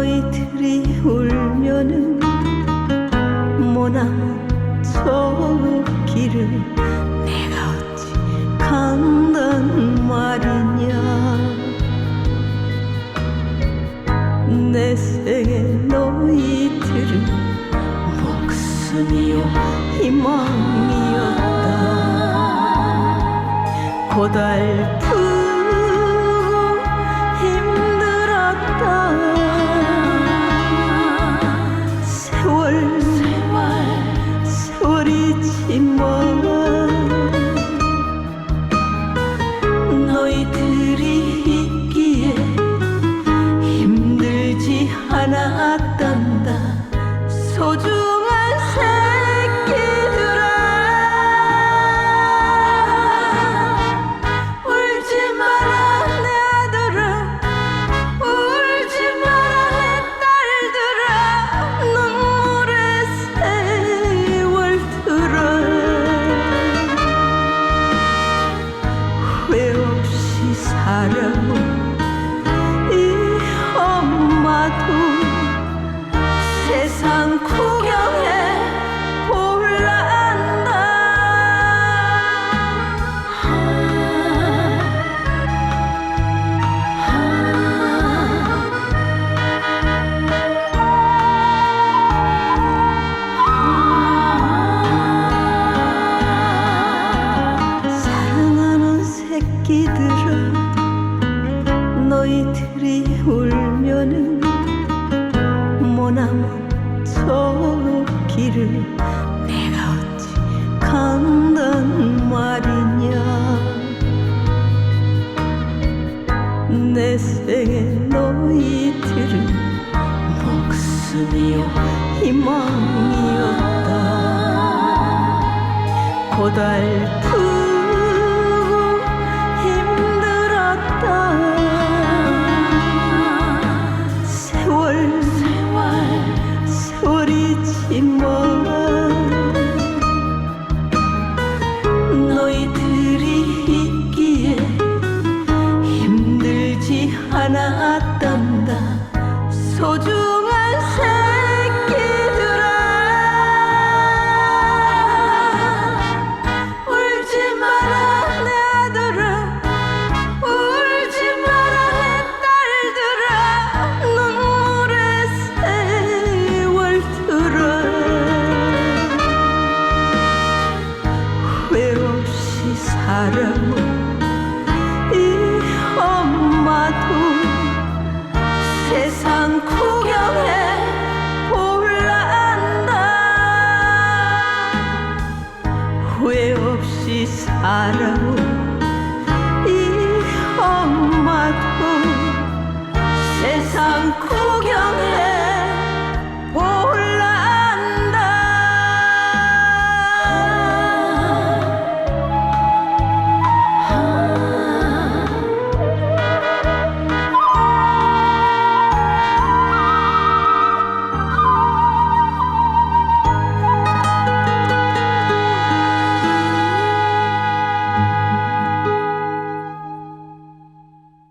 너희들이 울면은 머나먼 저 길을 내가 어찌 간단 말이냐? 내 생에 너희들은 목숨이요 희망이었다. 고달프 소중한 새끼들아. 울지 마라 내 아들아. 울지 마라 내 딸들아. 눈물의 세월 들아 후회 없이 살아온 너희들이 울면은 머나먼 저 길을 내가 어찌 간단 말이냐. 내 생에 너희들은 목숨이요 희망이었다. 고달프 너희들이 있기에 힘들지 않았단다. 소중 엄마